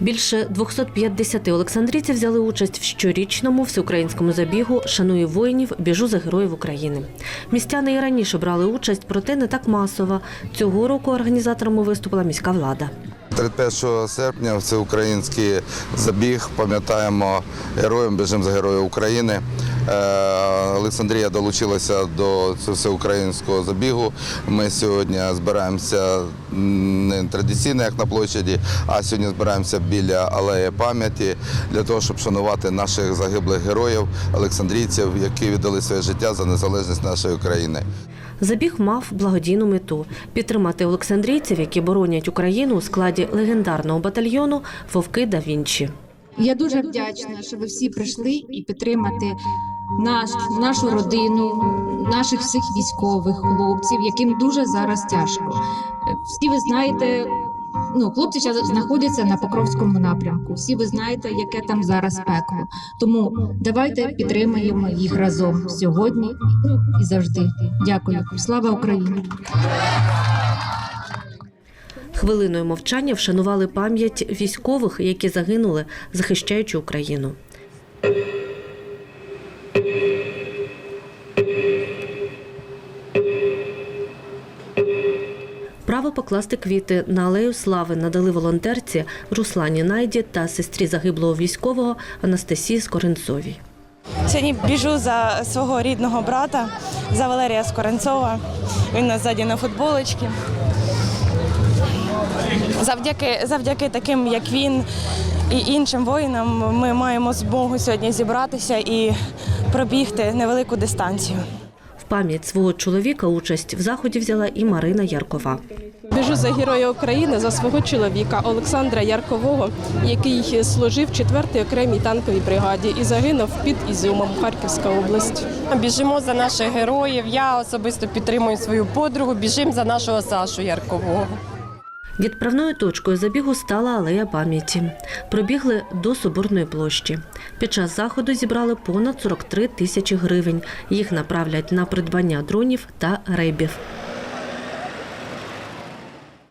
Більше 250 олександрійців взяли участь в щорічному всеукраїнському забігу Шаную воїнів, біжу за героїв України. Містяни і раніше брали участь, проте не так масово. Цього року організаторами виступила міська влада. 31 серпня всеукраїнський забіг пам'ятаємо героям біжимо за героїв України. Е, Олександрія долучилася до всеукраїнського забігу. Ми сьогодні збираємося не традиційно, як на площаді, а сьогодні збираємося біля алеї пам'яті для того, щоб шанувати наших загиблих героїв, олександрійців, які віддали своє життя за незалежність нашої країни. Забіг мав благодійну мету підтримати олександрійців, які боронять Україну у складі легендарного батальйону Вовки да Вінчі. Я дуже вдячна, що ви всі прийшли і підтримати наш, нашу родину, наших всіх військових хлопців, яким дуже зараз тяжко. Е, Всі ви знаєте, ну хлопці зараз знаходяться на Покровському напрямку. Всі ви знаєте, яке там зараз пекло. Тому давайте підтримаємо їх разом сьогодні ну, і завжди. Дякую. Слава Україні! Хвилиною мовчання вшанували пам'ять військових, які загинули, захищаючи Україну. Право покласти квіти на алею слави надали волонтерці Руслані Найді та сестрі загиблого військового Анастасії Скоренцовій. Сьогодні біжу за свого рідного брата, за Валерія Скоренцова. Він у нас ззаді на футболочці. Завдяки, завдяки таким, як він і іншим воїнам, ми маємо змогу сьогодні зібратися і пробігти невелику дистанцію. Пам'ять свого чоловіка участь в заході взяла і Марина Яркова. Біжу за героя України за свого чоловіка Олександра Яркового, який служив в 4-й окремій танковій бригаді і загинув під Ізюмом, Харківська область. Біжимо за наших героїв. Я особисто підтримую свою подругу. Біжимо за нашого Сашу Яркового. Відправною точкою забігу стала алея пам'яті. Пробігли до Соборної площі. Під час заходу зібрали понад 43 тисячі гривень. Їх направлять на придбання дронів та рейбів.